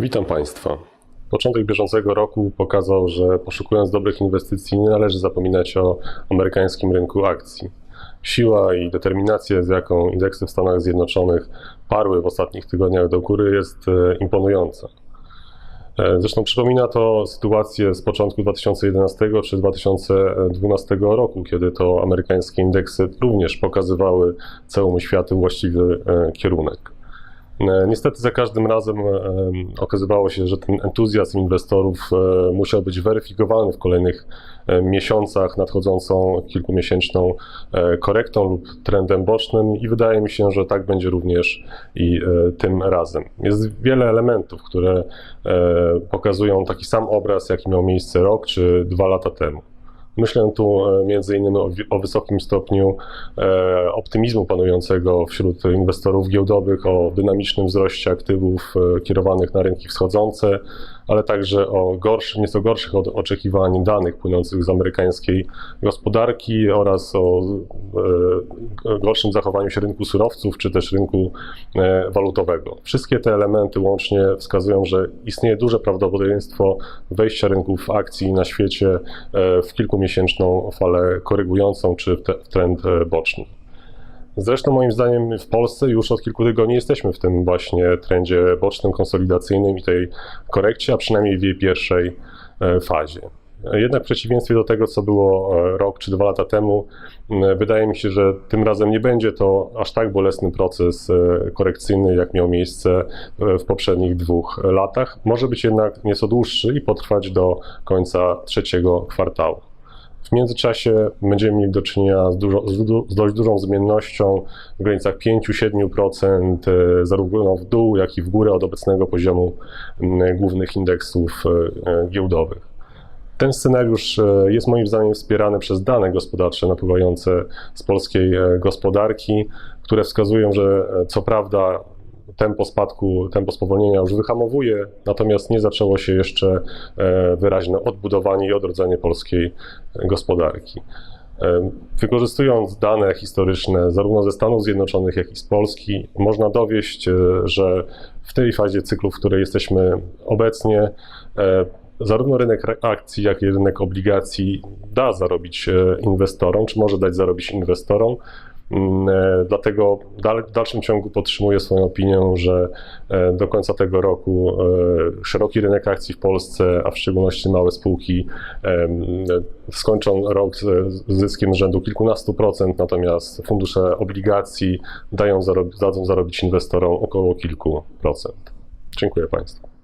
Witam Państwa. Początek bieżącego roku pokazał, że poszukując dobrych inwestycji nie należy zapominać o amerykańskim rynku akcji. Siła i determinacja, z jaką indeksy w Stanach Zjednoczonych parły w ostatnich tygodniach do góry, jest e, imponująca. E, Zresztą przypomina to sytuację z początku 2011 czy 2012 roku, kiedy to amerykańskie indeksy również pokazywały całemu światu właściwy e, kierunek. E, Niestety za każdym razem e, okazywało się, że ten entuzjazm inwestorów e, musiał być weryfikowany w kolejnych miesiącach nadchodzącą kilkumiesięczną korektą lub trendem bocznym i wydaje mi się, że tak będzie również i tym razem. Jest wiele elementów, które pokazują taki sam obraz, jaki miał miejsce rok czy dwa lata temu. Myślę tu e, między innymi o, o wysokim stopniu e, optymizmu panującego wśród inwestorów giełdowych, o dynamicznym wzroście aktywów e, kierowanych na rynki wschodzące, ale także o gorszych, nieco gorszych od oczekiwań danych płynących z amerykańskiej gospodarki oraz o e, gorszym zachowaniu się rynku surowców czy też rynku e, walutowego. Wszystkie te elementy łącznie wskazują, że istnieje duże prawdopodobieństwo wejścia rynków akcji na świecie e, w kilkumiesięczną falę korygującą czy w, trend e, boczny. Zresztą moim zdaniem w Polsce już od kilku tygodni jesteśmy w tym właśnie trendzie bocznym, konsolidacyjnym i tej korekcie, a przynajmniej w jej pierwszej e, fazie. Jednak w przeciwieństwie do tego, co było e, rok czy dwa lata temu, wydaje mi się, że tym razem nie będzie to aż tak bolesny proces korekcyjny, jak miał miejsce w poprzednich dwóch latach. Może być jednak nieco dłuższy i potrwać do końca trzeciego kwartału. W międzyczasie będziemy mieli do czynienia z, dużo, z, dość dużą zmiennością w granicach 5-7%, e, zarówno w dół, jak i w górę od obecnego poziomu głównych indeksów e, e, giełdowych. Ten scenariusz jest moim zdaniem wspierany przez dane gospodarcze napływające z polskiej gospodarki, które wskazują, że co prawda tempo spadku, tempo spowolnienia już wyhamowuje, natomiast nie zaczęło się jeszcze e, wyraźne odbudowanie i odrodzenie polskiej gospodarki. E, Wykorzystując dane historyczne zarówno ze Stanów Zjednoczonych, jak i z Polski, można dowieść, e, że w tej fazie cyklu, w której jesteśmy obecnie, zarówno rynek akcji, jak i rynek obligacji da zarobić inwestorom, czy może dać zarobić inwestorom. Mm, e, Dlatego w dalszym ciągu podtrzymuję swoją opinię, że e, do końca tego roku e, szeroki rynek akcji w Polsce, a w szczególności małe spółki, skończą rok z zyskiem rzędu kilkunastu procent, natomiast fundusze obligacji dają dadzą zarobić inwestorom około kilku procent. Dziękuję Państwu.